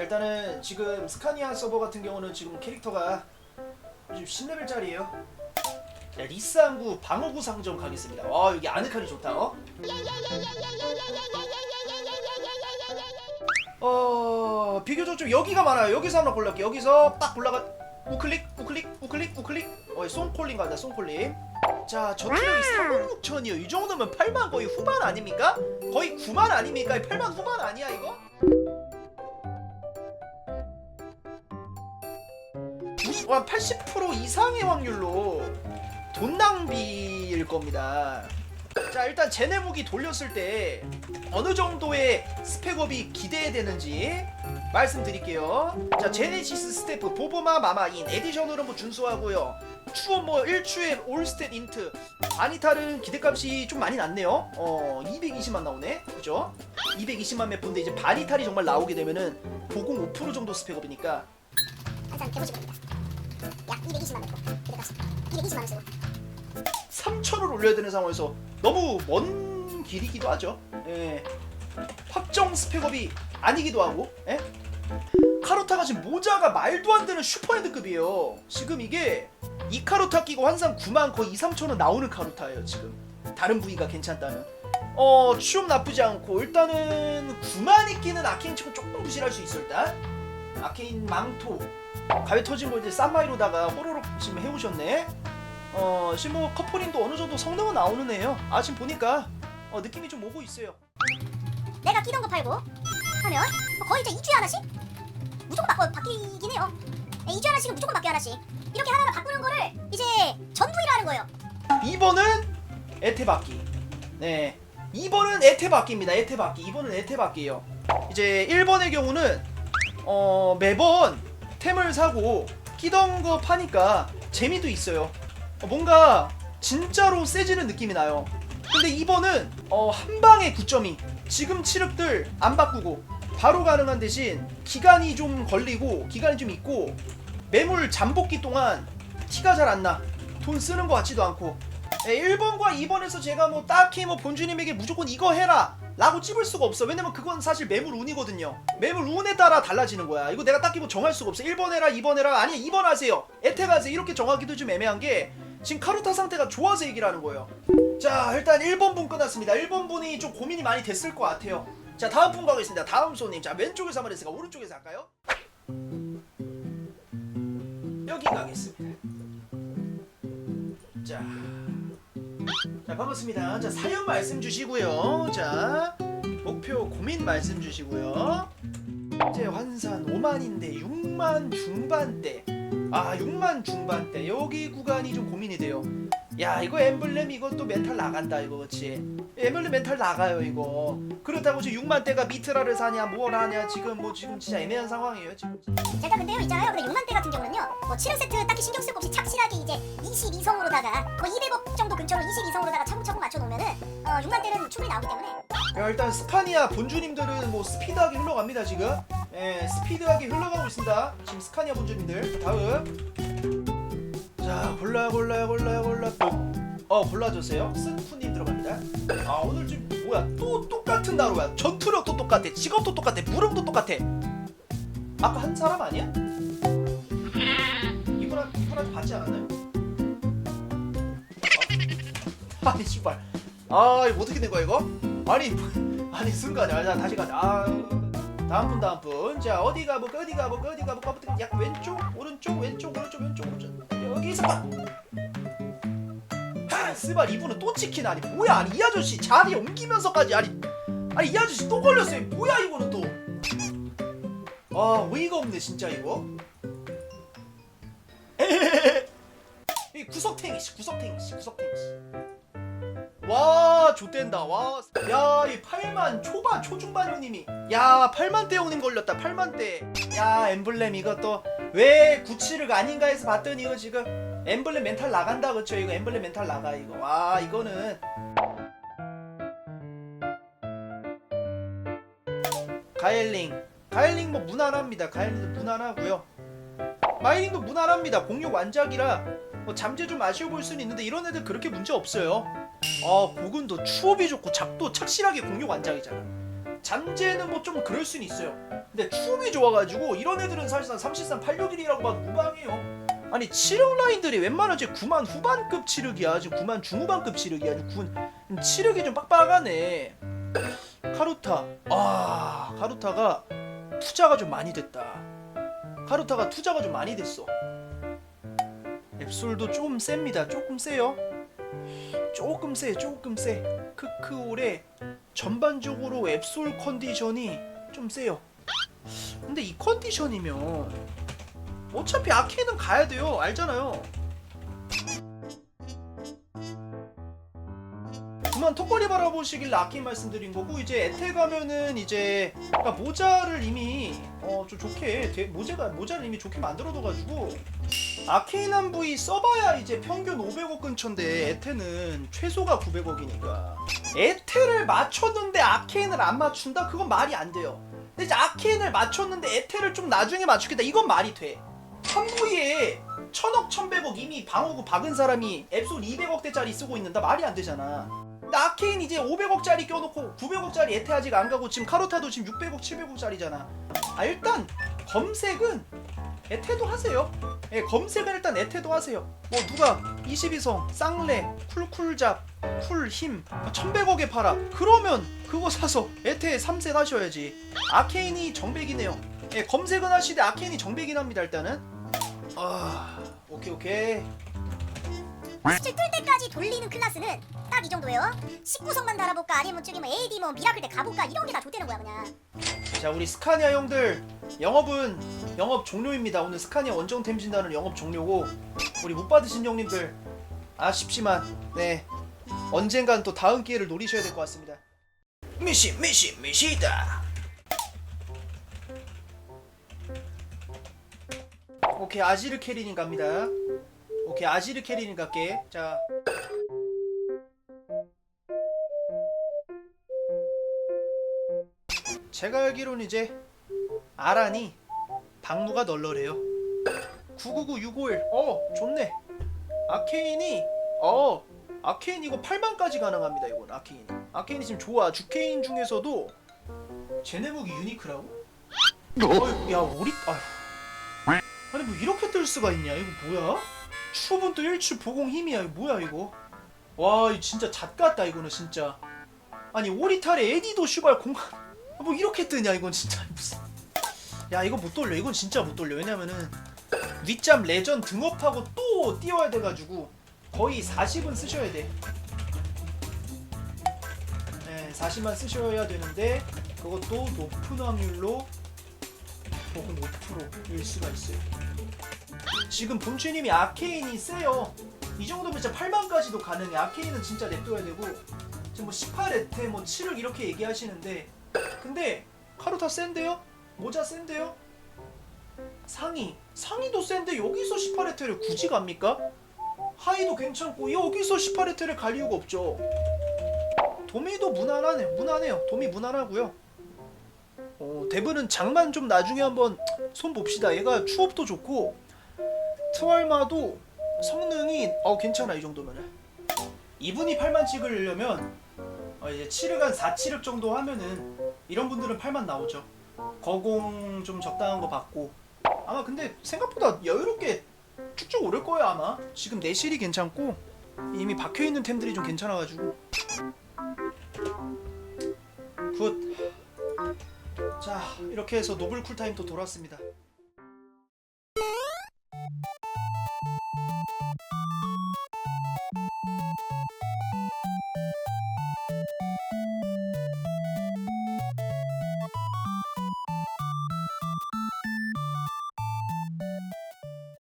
자 일단은 지금 스카니아 서버 같은 경우는 지금 캐릭터가 지금 10레벨짜리예요 자 리스항구 방어구 상점 가겠습니다 와 여기 아늑하니 좋다 어? 어 비교적 좀 여기가 많아요 여기서 하나 골랄게 여기서 딱 골라가 우클릭 우클릭 우클릭 우클릭 어 송콜링 가자 송콜링 자 4만 6천이요 이 정도면 8만 거의 후반 아닙니까? 거의 9만 아닙니까? 8만 후반 아니야 이거? 90, 한80% 이상의 확률로 돈 낭비일 겁니다. 자 일단 제네 무기 돌렸을 때 어느 정도의 스펙업이 기대되는지 말씀드릴게요. 자 제네시스 스태프 보보마 마마인 에디션으로 뭐 준수하고요. 추원 뭐 1추의 올스탯 인트 아니탈은 기대값이 좀 많이 낮네요. 어 220만 나오네. 그죠? 220만 맵인데 이제 바니탈이 정말 나오게 되면은 보공 5% 정도 스펙업이니까 항상 개보시입니다 약 220만 원 그래서 220만 원 쓰고 3천을 올려야 되는 상황에서 너무 먼 길이기도 하죠. 예. 확정 스펙업이 아니기도 하고. 예? 카로타가 지금 모자가 말도 안 되는 슈퍼핸드급이에요. 지금 이게 이 카로타 끼고 환상 9만 거의 2, 3천 원 나오는 카로타예요. 지금 다른 부위가 괜찮다면. 어 취업 나쁘지 않고 일단은 9만이 끼는 아케인 치고 조금 부실할 수 있어 일단. 아케인 망토 가위 터진 걸 이제 쌈마이로다가 호로록 지금 해오셨네. 어 지금 뭐 커플링도 어느 정도 성능은 나오는 애예요. 아 지금 보니까 어, 느낌이 좀 오고 있어요. 내가 끼던 거 팔고 하면 뭐 거의 이제 2주에 하나씩 무조건 바꿔 바뀌긴 해요 네, 2주에 하나씩은 무조건 바뀌어 하나씩 이렇게 하나하나 바꾸는 거를 이제 전부이라 하는 거예요 2번은 에테바퀴. 네. 2번은 에테바퀴입니다. 에테바퀴. 2번은 에테바퀴예요. 이제 1번의 경우는 어 매번 템을 사고 끼던 거 파니까 재미도 있어요. 어, 뭔가 진짜로 세지는 느낌이 나요. 근데 2번은 어, 한 방에 9.2. 지금 칠흑들 안 바꾸고 바로 가능한 대신 기간이 좀 걸리고 기간이 좀 있고 매물 잠복기 동안 티가 잘 안 나. 돈 쓰는 것 같지도 않고. 예, 1번과 2번에서 제가 뭐 딱히 뭐 본주님에게 무조건 이거 해라 라고 찝을 수가 없어. 왜냐면 그건 사실 매물 운이거든요. 매물 운에 따라 달라지는 거야. 이거 내가 딱히 뭐 정할 수가 없어. 1번 해라, 2번 해라. 아니, 2번 하세요. 에테 가세요. 이렇게 정하기도 좀 애매한 게 지금 카루타 상태가 좋아서 얘기를 하는 거예요. 자, 일단 1번 분 끝났습니다. 1번 분이 좀 고민이 많이 됐을 것 같아요. 자, 다음 분 가겠습니다. 다음 손님. 자, 왼쪽에서 한번 했으니까 오른쪽에서 할까요? 여기 가겠습니다. 자. 자 반갑습니다. 자 사연 말씀 주시고요. 자 목표 고민 말씀 주시고요. 이제 환산 5만인데 6만 중반대. 아 6만 중반대 여기 구간이 좀 고민이 돼요. 야 이거 엠블렘 이것도 멘탈 나간다 이거 그렇지. 엠블렘 멘탈 나가요 이거. 그렇다고 지금 6만 대가 미트라를 사냐 뭘 하냐 지금 뭐 지금 진짜 애매한 상황이에요 지금. 제가 근데요 있잖아요 근데 6만대 같은 경우는요 뭐 7흑 세트 딱히 신경 쓸 거 없이 착실하게 이제 22성으로다가 뭐 200억 정도 근처로 22성으로다가 차곡차곡 맞춰놓으면은 어 6만대는 충분히 나오기 때문에 야, 일단 스카니아 본주님들은 뭐 스피드하게 흘러갑니다 지금. 예, 스피드하게 흘러가고 있습니다. 지금 스카니아 본주님들. 다음. 자, 골라 골라 골라 골라. 어, 골라주세요. 쓴푸님 들어갑니다. 아, 오늘 좀 뭐야? 또 똑같은 나로야. 전투력도 똑같아. 직업도 똑같아. 무릎도 똑같아. 아까 한 사람 아니야? 이분한 이분한테 받지 않았나요? 아, 아니 씨발. 아, 이거 어떻게 된 거야 이거? 아니 아니 순간에 아, 자 다시 가자 아 다음 분 다음 분자 어디 가볼까 어디 가볼까 어디 가볼까 약간 왼쪽 오른쪽 왼쪽 오른쪽 왼쪽 여기서 봐 하, 스발 이분은 또 치킨 아니 뭐야 아니 이 아저씨 자리 옮기면서까지 아니 아니 이 아저씨 또 걸렸어요 뭐야 이거는 또아 어이가 없네 진짜 이거 이 구석탱이 씨 구석탱이 씨 구석탱이 씨 와, 좆된다. 와. 야, 이 8만 초반 초중반 형님이. 야, 8만 대 형님 걸렸다. 8만 대. 야, 엠블렘 이것도 왜 구치르가 아닌가 해서 봤더니 이거 지금 엠블렘 멘탈 나간다 그쵸? 이거 엠블렘 멘탈 나가 이거. 와, 이거는 가엘링. 가엘링 뭐 무난합니다. 가엘링도 무난하고요. 마이링도 무난합니다. 공격 완작이라 뭐 잠재 좀 아쉬워 보일 수는 있는데 이런 애들 그렇게 문제 없어요. 아 고근도 추업이 좋고 작도 착실하게 공격 완작이잖아 잠재는 뭐 좀 그럴 수는 있어요 근데 추움이 좋아가지고 이런 애들은 사실상 33 86일이라고 봐도 무방해요 아니 치력 라인들이 웬만하면 이제 9만 후반급 치력이야 지금 9만 중후반급 치력이야 지금 9, 치력이 좀 빡빡하네. 카루타. 아 카루타가 투자가 좀 많이 됐다. 카루타가 투자가 좀 많이 됐어. 앱솔도 좀 셉니다. 조금 세요. 조금 세 조금 세. 크크올의 전반적으로 앱솔 컨디션이 좀 세요. 근데 이 컨디션이면 어차피 아케이는 가야 돼요. 알잖아요. 그만 턱걸이 바라보시길래 아케인 말씀드린 거고 이제 에테 가면은 이제 그러니까 모자를 이미 어 좀 좋게 돼- 모자가 모자를 이미 좋게 만들어둬가지고 아케인 한 부위 써봐야 이제 평균 500억 근처인데 에테는 최소가 900억이니까. 에테를 맞췄는데 아케인을 안 맞춘다? 그건 말이 안 돼요. 근데 이제 아케인을 맞췄는데 에테를 좀 나중에 맞추겠다. 이건 말이 돼 한 부위에 천억 천백억 이미 방어구 박은 사람이 앱솔 200억대짜리 쓰고 있는다 말이 안 되잖아 아케인 이제 500억짜리 껴놓고 900억짜리 에테 아직 안 가고 지금 카로타도 지금 600억 700억짜리잖아 아 일단 검색은 에테도 하세요 예, 검색은 일단 에테도 하세요. 뭐 누가 22성, 쌍레, 쿨쿨잡, 쿨힘 1100억에 팔아. 그러면 그거 사서 에테 3색 하셔야지. 아케인이 정백이네요. 예, 검색은 하시되 아케인이 정백이긴 합니다, 일단은. 아, 오케이 오케이. 수출 뜰 때까지 돌리는 클라스는 딱 이 정도예요 19성만 달아볼까 아니면 저기 뭐 AD 뭐 미라클 때 가볼까 이런 게 다 좋대는 거야 그냥 자, 우리 스카니아 형들 영업은 영업 종료입니다. 오늘 스카니아 원정 템진단은 영업 종료고 우리 못 받으신 형님들 아쉽지만 네 언젠간 또 다음 기회를 노리셔야 될 것 같습니다. 미시 미시 미시다. 오케이 아지르 캐리닝 갑니다. 오케이 아지르 캐리닝 갈게. 자. 제가 알기로는 이제 아란이 방무가 널널해요. 999651. 어, 좋네. 아케인이 어, 아케인 이거 8만까지 가능합니다. 이건 아케인. 아케인이 지금 좋아. 주케인 중에서도 제네목이 유니크라고? 어이, 야, 오리 아휴. 아니 뭐 이렇게 뜰 수가 있냐? 이거 뭐야? 추분 또 일추 보공 힘이야. 이거 뭐야 이거? 와, 이 진짜 잣 같다 이거는 진짜. 아니 오리탈에 에디도 슈발 공간 뭐 이렇게 뜨냐 이건 진짜 무슨 야 이거 못 돌려 이건 진짜 못 돌려 왜냐면은 윗잠 레전 등업하고 또 띄워야 돼가지고 거의 40은 쓰셔야 돼 네, 40만 쓰셔야 되는데 그것도 높은 확률로 혹은 5%일 수가 있어요 지금 본주님이 아케인이 세요. 이 정도면 진짜 8만까지도 가능해. 아케인은 진짜 냅둬야 되고. 지금 뭐 18에테 뭐 7을 이렇게 얘기하시는데. 근데 카루타 센데요? 모자 센데요? 상의. 상의도 센데 여기서 18에테를 굳이 갑니까? 하의도 괜찮고 여기서 18에테를 갈 이유가 없죠. 도미도 무난하네 무난해요. 도미 무난하고요. 어, 데브는 장만 좀 나중에 한번 손 봅시다. 얘가 추업도 좋고 트왈마도 성능이 어 괜찮아 이 정도면은 이분이 8만 찍으려면 어, 이제 7흑 한 4, 7흑 정도 하면은 이런 분들은 8만 나오죠. 거공 좀 적당한 거 받고 아마 근데 생각보다 여유롭게 쭉쭉 오를 거예요 아마. 지금 내실이 괜찮고 이미 박혀 있는 템들이 좀 괜찮아가지고 굿. 자 이렇게 해서 노블 쿨타임 또 돌았습니다. なに?